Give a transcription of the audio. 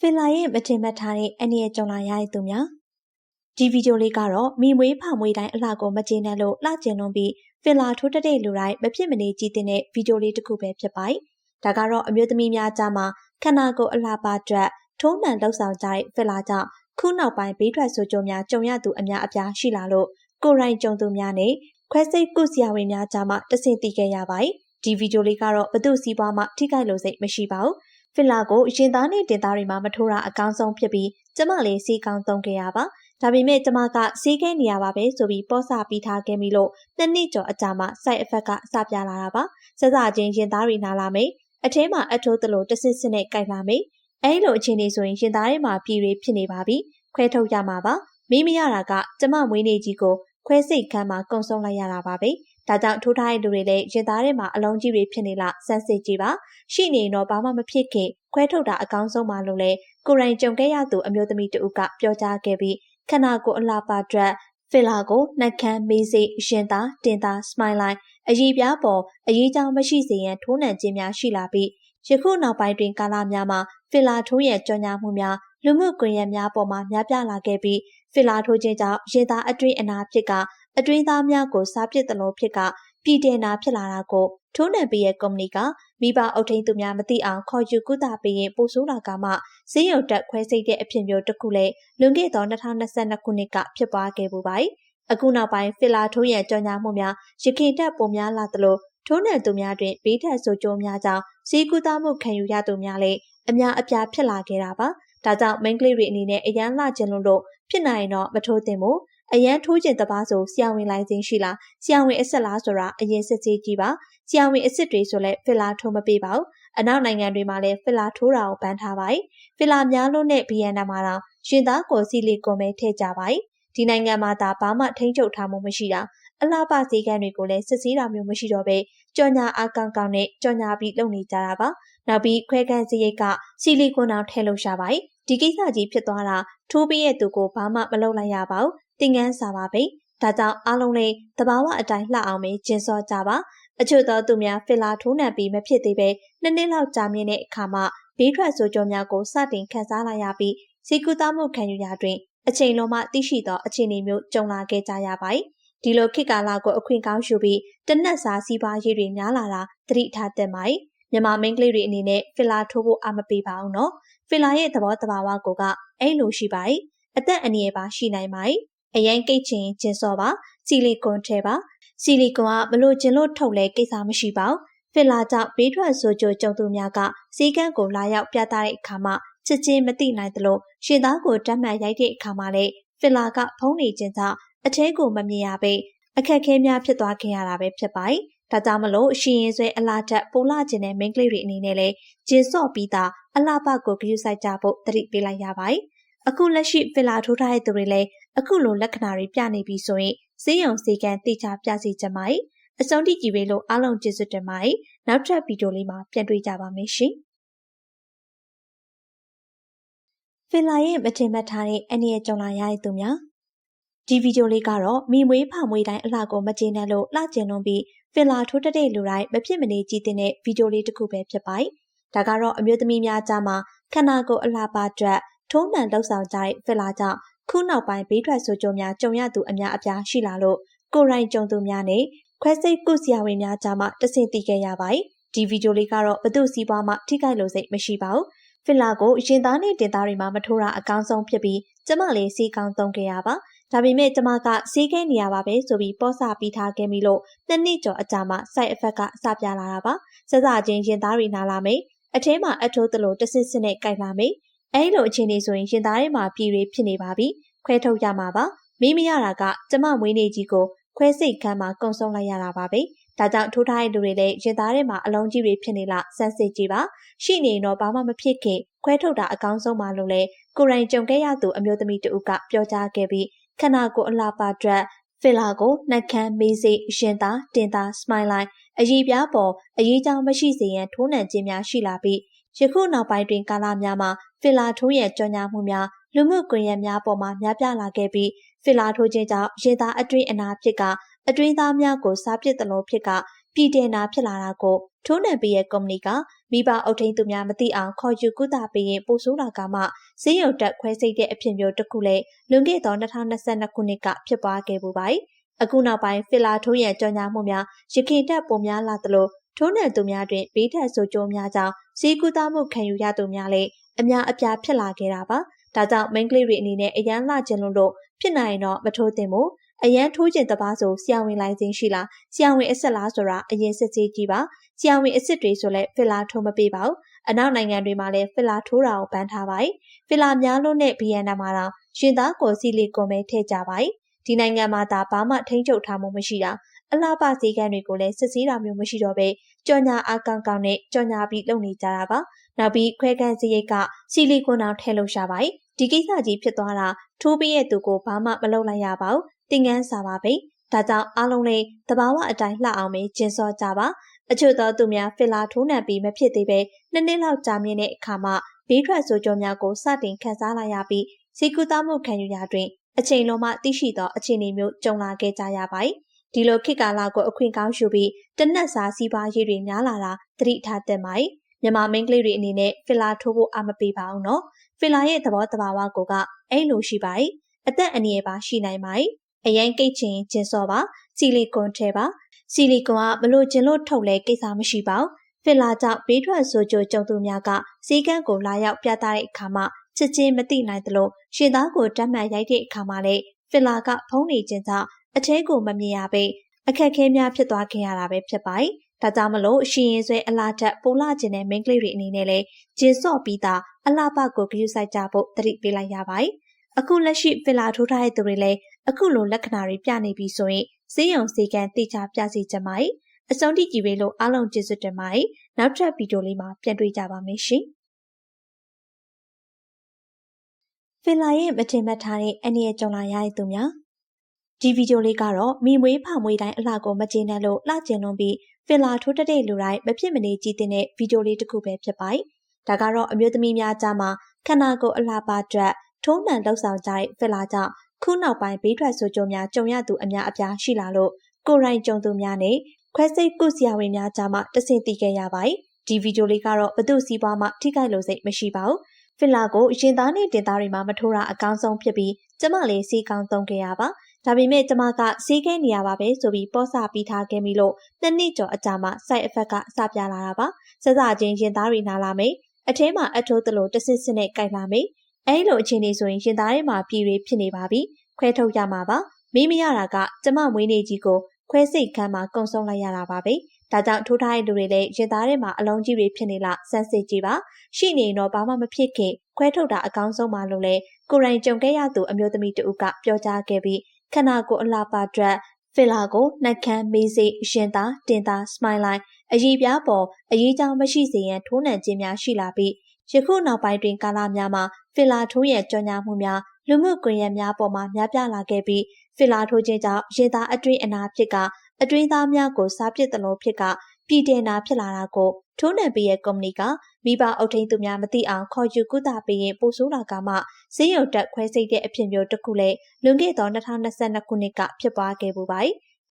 ဖင်လာရဲ့မတင်မှတ်ထားတဲ့အနေရကြုံလာရတဲ့သူများဒီဗီဒီယိုလေးကတော့မိမွေးဖမွေးတိုင်းအလှကိုမကျေနပ်လို့လှကျင်လွန်ပြီးဖင်လာထိုးတက်တဲ့လူတိုင်းမဖြစ်မနေကြည့်တဲ့ဗီဒီယိုလေးတစ်ခုပဲဖြစ်ပါတယ်။ဒါကတော့အမျိုးသမီးများကြားမှာခန္ဓာကိုယ်အလှပါအတွက်ထုံးမှန်လှုပ်ဆောင်ကြတဲ့ဖင်လာကြောင့်ခုနောက်ပိုင်းဘေးထွက်ဆိုးကျိုးများကြုံရသူအများအပြားရှိလာလို့ကိုယ်တိုင်ကြုံသူများနဲ့ခွဲစိတ်ကုဆရာဝန်များကြားမှာတဆင့်သိခဲ့ရပါတယ်။ဒီဗီဒီယိုလေးကတော့ဘသူစီးပွားမှထိခိုက်လို့စိတ်မရှိပါဘူး။ ဖစ်လာကိုရင်သားနဲ့တင်သားတွေမှာမထိုးတာအကောင်းဆုံးဖြစ်ပြီးကျမလေးစီကောင်းသုံးခဲ့ရပါဒါပေမဲ့ကျမကစီးခဲနေရပါပဲဆိုပြီးပော့ဆပြီးထားခဲ့ပြီလို့နှစ်နှစ်ကျော်အကြာမှ side effect ကအစပြလာတာပါစစချင်းရင်သားတွေနာလာမိတ်အထဲမှာအထိုးသလိုတဆစ်စစ်နဲ့ကြိုက်လာမိတ်အဲဒီလိုအခြေအနေဆိုရင်ရင်သားထဲမှာပြည်တွေဖြစ်နေပါပြီခွဲထုတ်ရမှာပါမေးမရတာကကျမမွေးနေ့ကြီးကိုခွဲစိတ်ခန်းမှာကုံဆုံးလိုက်ရတာပါပဲ။ ဒါကြောင့်ထိုးထားတဲ့လူတွေလည်းရင်သားထဲမှာအလုံးကြီးတွေဖြစ်နေလားစမ်းစစ်ကြည့်ပါ။ရှိနေတော့ဘာမှမဖြစ်ခင်ခွဲထုတ်တာအကောင်းဆုံးပါလို့လဲကိုရိုင်းကြုံခဲ့ရသူအမျိုးသမီးတဦးကပြောကြားခဲ့ပြီးခန္ဓာကိုယ်အလှပအတွက်ဖီလာကိုနှက်ခမ်းမေးစိရင်သားတင်သားစမိုင်းလိုက်အရေးပြားပေါ်အရေးကြောင်းမရှိစေရန်ထိုးနှံခြင်းများရှိလာပြီးယခုနောက်ပိုင်းတွင်ကာလများမှာဖီလာထိုးရဲ့ကြော်ညာမှုများလူမှုကွန်ရက်များပေါ်မှာများပြားလာခဲ့ပြီးဖီလာထိုးခြင်းကြောင့်ရင်သားအတွင်းအနာဖြစ်က အတွင်းသားများကိုစားပစ်သလိုဖြစ်ကပြည်တင်တာဖြစ်လာတာကိုထိုးနှံပေးရဲ့ကုမ္ပဏီကမိဘအုပ်ထိန်သူများမသိအောင်ခေါ်ယူကုသပေးရင်ပို့ဆိုးလာကမှဈေးရုံတက်ခွဲစိတ်တဲ့အဖြစ်မျိုးတစ်ခုလည်းလွန်ခဲ့သော2022ခုနှစ်ကဖြစ်ပွားခဲ့ပူပါတယ်။အခုနောက်ပိုင်းဖီလာထိုးရဲ့ကြော်ညာမှုများရခင်တက်ပုံများလာသလိုထိုးနှံသူများတွင်ဘေးထက်ဆိုးကျိုးများကြောင့်ဈေးကူးသားမှုခံယူရသူများလည်းအများအပြားဖြစ်လာခဲ့တာပါ။ဒါကြောင့်မိန်းကလေးတွေအနေနဲ့အရန်လှကျင်လို့ဖြစ်နိုင်တော့မထိုးသင့်ဘူး အရန်ထိုးကျင်တပားဆိုဆရာဝန်လိုင်းစင်းရှိလားဆရာဝန်အစ်စ်လားဆိုတာအရင်စစ်ဆေးကြည့်ပါဆရာဝန်အစ်စ်တွေဆိုလဲဖစ်လာထိုးမပေးပါဘူးအနောက်နိုင်ငံတွေမှာလည်းဖစ်လာထိုးတာကိုဘန်ထားပါတယ်ဖစ်လာများလို့နဲ့ဘီယန်နာမှာတော့ရှင်သားကိုစီလီကွန်ပဲထည့်ကြပါတယ်ဒီနိုင်ငံမှာဒါဘာမှထိန်းချုပ်ထားမှုမရှိတာအလားပါစီကံတွေကိုလည်းစစ်ဆေးတာမျိုးမရှိတော့ပဲကြော်ညာအကောင်ကောင်နဲ့ကြော်ညာပြီးလုပ်နေကြတာပါနောက်ပြီးခွဲခန်းစရိတ်ကစီလီကွန်အောင်ထည့်လို့ရှာပါတယ်ဒီကိစ္စကြီးဖြစ်သွားတာထိုးပေးရဲ့သူကိုဘာမှမလုပ်လိုက်ရပါဘူး သင်ငန်းစာပါပဲဒါကြောင့်အားလုံးလေးတဘာဝအတိုင်းလှအောင်ပဲကျင်းစောကြပါအချို့သောသူများဖီလာထိုးနှံပြီးမဖြစ်သေးပဲနှစ်နှစ်လောက်ကြာမြင့်တဲ့အခါမှာဘေးထွက်ဆိုးကြောများကိုစတင်ခန်းစားလာရပြီးစီကူသားမှုခံယူရာတွင်အချိန်လုံးမှသိရှိသောအခြေအနေမျိုးကြုံလာခဲ့ကြရပါတယ်ဒီလိုခေတ်ကာလကိုအခွင့်ကောင်းယူပြီးတနက်စာစီးပွားရေးတွေများလာတာသတိထားသင့်ပါတယ်မြန်မာမိန်းကလေးတွေအနေနဲ့ဖီလာထိုးဖို့အမပေးပါအောင်နော်ဖီလာရဲ့သဘောတဘာဝကိုကအဲ့လိုရှိပါတယ်အသက်အန္တရာယ်ပါရှိနိုင်ပါတယ် အရင်ကိတ်ချင်ကျင်းစောပါဆီလီကွန်ထဲပါဆီလီကွန်ကဘလို့ကျင်လို့ထုတ်လဲကိစ္စမရှိပါဘူးဖစ်လာကြောင့်ဘေးထွက်ဆိုကြိုကြုံသူများကစီကန်းကိုလာရောက်ပြသတဲ့အခါမှာချက်ချင်းမသိနိုင်သလိုရှင်သားကိုတတ်မှတ်ရိုက်တဲ့အခါမှာလည်းဖစ်လာကဖုံးနေခြင်းကြောင့်အထဲကိုမမြင်ရပေအခက်ခဲများဖြစ်သွားခဲ့ရတာပဲဖြစ်ပါတယ်ဒါကြောင့်မလို့ရှင်ရင်ဆွဲအလားတက်ပိုလာခြင်းတဲ့မိန်းကလေးတွေအနေနဲ့လည်းဂျင်းစော့ပြီးသားအလားပကိုဂရုစိုက်ကြဖို့တတိပေးလိုက်ရပါတယ်အခုလက်ရှိဖီလာထိုးထားတဲ့သူတွေလည်း အခုလိုလက္ခဏာတွေပြနေပြီဆိုရင်ဈေးရုံဈေးကန်တိကျပြစီချင်ပါတယ်။အဆုံးထိကြည့်ပေးလို့အားလုံးကျေးဇူးတင်ပါတယ်။နောက်ထပ်ဗီဒီယိုလေးမှာပြန်တွေ့ကြပါမယ်ရှင်။ဖီလာရဲ့မတင်မှတ်ထားတဲ့အနေရကြုံလာရတဲ့သူများဒီဗီဒီယိုလေးကတော့မိမွေးဖမွေးတိုင်းအလှကိုမကျေနပ်လို့လှကျင်လွန်ပြီးဖီလာထိုးတက်တဲ့လူတိုင်းမဖြစ်မနေကြည့်တဲ့ဗီဒီယိုလေးတစ်ခုပဲဖြစ်ပါတယ်။ဒါကတော့အမျိုးသမီးများကြားမှာခန္ဓာကိုယ်အလှပါအတွက်ထုံးမှန်လှုပ်ဆောင်ကြတဲ့ဖစ်လာကြောင့် ခုနောက်ပိုင်းဘေးထွက်ဆိုးကျိုးများကြုံရသူအများအပြားရှိလာလို့ကိုရိုင်းကြုံသူများနဲ့ခွဲစိတ်ကုဆရာဝန်များကြားမှာတဆင့်သိခဲ့ရပါတယ်။ဒီဗီဒီယိုလေးကတော့ဘသူစီးပွားမှထိခိုက်လို့စိတ်မရှိပါဘူး။ဖစ်လာကိုရင်သားနဲ့တင်သားတွေမှာမထိုးတာအကောင်းဆုံးဖြစ်ပြီးကျမလေးစီကောင်းသုံးခဲ့ရပါ။ဒါပေမဲ့ကျမကစီးခဲနေရပါပဲဆိုပြီးပော့ဆပြီးထားခဲ့ပြီလို့နှစ်နှစ်ကျော်အကြာမှ side effect ကအစပြလာတာပါ။စစချင်းရင်သားတွေနာလာမိတ်အထဲမှာအထိုးသလိုတဆစ်စစ်နဲ့ကြိုက်လာမိတ်အဲဒီလိုအခြေအနေဆိုရင်ရင်သားထဲမှာပြည်တွေဖြစ်နေပါပြီ ခွဲထုတ်ရမှာပါမေးမရတာကကျမမွေးနေ့ကြီးကိုခွဲစိတ်ခန်းမှာကုံဆုံးလိုက်ရတာပါပဲဒါကြောင့်ထိုးထားတဲ့လူတွေလည်းရင်သားထဲမှာအလုံးကြီးတွေဖြစ်နေလားစမ်းစစ်ကြည့်ပါရှိနေတော့ဘာမှမဖြစ်ခင်ခွဲထုတ်တာအကောင်းဆုံးပါလို့လဲကိုရိုင်းကြုံခဲ့ရသူအမျိုးသမီးတဦးကပြောကြားခဲ့ပြီးခန္ဓာကိုယ်အလှပါအတွက်ဖီလာကိုနှက်ခမ်းမေးစိရင်သားတင်သားစမိုင်းလိုက်အရေးပြားပေါ်အရေးကြောင်းမရှိစေရန်ထိုးနှံခြင်းများရှိလာပြီးယခုနောက်ပိုင်းတွင်ကာလများမှာဖီလာထိုးရဲ့ကြော်ညာမှုများ လူမှုကွန်ရက်များပေါ်မှာများပြားလာခဲ့ပြီးဖီလာထိုးခြင်းကြောင့်ရေသားအတွင်းအနာဖြစ်ကအတွင်းသားများကိုစားပစ်သလိုဖြစ်ကပြည်တင်တာဖြစ်လာတာကိုထိုးနှံပေးရဲ့ကုမ္ပဏီကမိဘအုပ်ထိန်းသူများမသိအောင်ခေါ်ယူကုသပေးရင်ပို့ဆိုးလာကမှဈေးရုံတက်ခွဲစိတ်တဲ့အဖြစ်မျိုးတစ်ခုလည်းလွန်ခဲ့သော2022ခုနှစ်ကဖြစ်ပွားခဲ့ပူပါတယ်။အခုနောက်ပိုင်းဖီလာထိုးရဲ့ကြော်ညာမှုများရခင်တက်ပုံများလာသလိုထိုးနှံသူများတွင်ဘေးထက်ဆိုးကျိုးများကြောင့်ဈေးကူးသားမှုခံယူရသူများလည်းအများအပြားဖြစ်လာခဲ့တာပါ။ ဒါကြောင့်မိန်းကလေးတွေအနေနဲ့အရန်လှကျင်လို့ဖြစ်နိုင်ရင်တော့မထိုးသင့်ဘူး။အရန်ထိုးကျင်တပားဆိုဆရာဝန်လိုင်းစင်းရှိလားဆရာဝန်အစ်စ်လားဆိုတာအရင်စစ်ဆေးကြည့်ပါဆရာဝန်အစ်စ်တွေဆိုလဲဖီလာထိုးမပေးပါဘူးအနောက်နိုင်ငံတွေမှာလည်းဖီလာထိုးတာကိုဘန်ထားပါတယ်ဖီလာများလို့နဲ့ဘီယန်နာမှာတော့ရှင်သားကိုစီလီကွန်ပဲထည့်ကြပါတယ်ဒီနိုင်ငံမှာဒါဘာမှထိန်းချုပ်ထားမှုမရှိတာအလားပါစီကံတွေကိုလည်းစစ်ဆေးတာမျိုးမရှိတော့ပဲကြော်ညာအကောင်ကောင်နဲ့ကြော်ညာပြီးလုပ်နေကြတာပါနောက်ပြီးခွဲကန်းစရိတ်ကစီလီကွန်အောင်ထည့်လို့ရှာပါတယ် ဒီကိစ္စကြီးဖြစ်သွားတာထိုးပေးရဲ့သူကိုဘာမှမလုပ်လိုက်ရပါဘူးတင်ငန်းစာပါပဲဒါကြောင့်အားလုံးလေးတဘာဝအတိုင်းလှအောင်ပဲကျင်းစောကြပါအချို့သောသူများဖီလာထိုးနှံပြီးမဖြစ်သေးပဲနှစ်နှစ်လောက်ကြာမြင့်တဲ့အခါမှဘေးထွက်ဆိုးကြောများကိုစတင်ခံစားလာရပြီးစီကူသားမှုခံယူရာတွင်အချိန်လုံးမှသိရှိသောအခြေအနေမျိုးကြုံလာခဲ့ကြရပါတယ်။ဒီလိုခေတ်ကာလကိုအခွင့်ကောင်းယူပြီးတနက်စာစီးပွားရေးတွေများလာတာသတိထားသင့်ပါတယ်။ မြန်မာမိန်းကလေးတွေအနေနဲ့ဖီလာထိုးဖို့အားမပေးပါဘူးနော်။ဖီလာရဲ့သဘောတဘာဝကိုကအဲ့လိုရှိပါတယ်။အသက်အန္တရာယ်ပါရှိနိုင်ပါတယ်။အရင်ကိတ်ချင်ကျင်းစောပါစီလီကွန်ထဲပါစီလီကွန်ကဘလို့ကျင်လို့ထုတ်လဲကိစ္စမရှိပါဘူးဖစ်လာကြောင့်ဘေးထွက်ဆိုကြိုကြုံသူများကစီကန်းကိုလာရောက်ပြသတဲ့အခါမှာချက်ချင်းမသိနိုင်သလိုရှင်သားကိုတတ်မှတ်ရိုက်တဲ့အခါမှာလည်းဖစ်လာကဖုံးနေခြင်းကြောင့်အထဲကိုမမြင်ရပေအခက်ခဲများဖြစ်သွားခဲ့ရတာပဲဖြစ်ပါတယ်။ ဒါကြောင့်မလို့ရှင်ရင်ဆွဲအလားတက်ပိုလာခြင်းတဲ့မိန်းကလေးတွေအနေနဲ့လည်းဂျင်းစော့ပြီးသားအလားပကိုဂရုစိုက်ကြဖို့တတိပေးလိုက်ရပါတယ်။အခုလက်ရှိဖစ်လာထိုးထားတဲ့သူတွေလည်းအခုလိုလက္ခဏာတွေပြနေပြီဆိုရင်ဈေးရုံဈေးကန်တိကျပြစီကြပါ යි အဆုံးထိကြည့်ပေးလို့အားလုံးကျေးဇူးတင်ပါတယ်နောက်ထပ်ဗီဒီယိုလေးမှာပြန်တွေ့ကြပါမယ်ရှင်ဖင်လာရဲ့မတင်မှတ်ထားတဲ့အနည်းကြုံလာရတဲ့သူများဒီဗီဒီယိုလေးကတော့မိမွေးဖမွေးတိုင်းအလှကိုမကျေနပ်လို့လှကျင်လွန်ပြီး ဖင်လာထိုးတက်တဲ့လူတိုင်းမဖြစ်မနေကြည့်တဲ့ဗီဒီယိုလေးတစ်ခုပဲဖြစ်ပါတယ်ဒါကတော့အမျိုးသမီးများကြားမှာခန္ဓာကိုယ်အလှပါအတွက်ထုံးနှံလှုပ်ဆောင်ကြတဲ့ဖင်လာကြောင့်ခုနောက်ပိုင်းဘေးထွက်ဆိုးကျိုးများကြုံရသူအများအပြားရှိလာလို့ကိုရိုင်းကြုံသူများနဲ့ခွဲစိတ်ကုဆရာဝန်များကြားမှာတဆင့်တည်ခဲ့ရပါတယ်။ဒီဗီဒီယိုလေးကတော့ဘသူစီးပွားမှထိခိုက်လို့စိတ်မရှိပါဘူး။ ဖီလာကိုရင်သားနဲ့တင်သားတွေမှာမထိုးတာအကောင်းဆုံးဖြစ်ပြီးကျမလည်းစီးကောင်းသုံးခဲ့ရပါ။ဒါပေမဲ့ကျမကစီးခဲနေရပါပဲဆိုပြီးပေါ့ဆပြီးထားခဲ့ပြီလို့နှစ်နှစ်ကျော်အကြာမှ side effect ကစပြလာတာပါ။စစချင်းရင်သားတွေနာလာမယ်။အထဲမှာအထိုးသလိုတဆစ်စစ်နဲ့ကြိုက်လာမယ်။အဲဒီလိုအခြေအနေဆိုရင်ရင်သားတွေမှာပြည်တွေဖြစ်နေပါပြီ။ခွဲထုတ်ရမှာပါ။မေးမရတာကကျမမွေးနေ့ကြီးကိုခွဲစိတ်ခန်းမှာကုံဆုံးလိုက်ရတာပါပဲ။ ဒါကြောင့်ထိုးထားတဲ့လူတွေလည်းရင်သားထဲမှာအလုံးကြီးတွေဖြစ်နေလားစမ်းစစ်ကြည့်ပါ။ရှိနေတော့ဘာမှမဖြစ်ခင်ခွဲထုတ်တာအကောင်းဆုံးပါလို့လဲကိုရိုင်းကြုံခဲ့ရသူအမျိုးသမီးတဦးကပြောကြားခဲ့ပြီးခန္ဓာကိုယ်အလားပါအတွက်ဖီလာကိုနှက်ခမ်းမေးစိရင်သားတင်သားစမိုင်းလိုက်အရေးပြားပေါ်အရေးကြောင်းမရှိစေရန်ထိုးနှံခြင်းများရှိလာပြီးယခုနောက်ပိုင်းတွင်ကာလများမှာဖီလာထိုးရဲ့ကြော်ညာမှုများလူမှုကွန်ရက်များပေါ်မှာများပြားလာခဲ့ပြီးဖီလာထိုးခြင်းကြောင့်ရင်သားအတွင်းအနာဖြစ်က အတွင်းသားများကိုစားပစ်သလိုဖြစ်ကပြည်တင်နာဖြစ်လာတာကိုထိုးနှံပေးရဲ့ကုမ္ပဏီကမိဘအုပ်ထိန်းသူများမသိအောင်ခေါ်ယူကုသပေးရင်ပို့ဆိုးလာကမှဈေးရုံတက်ခွဲစိတ်တဲ့အဖြစ်မျိုးတစ်ခုလည်းလွန်ခဲ့သော2022ခုနှစ်ကဖြစ်ပွားခဲ့ပူပါတယ်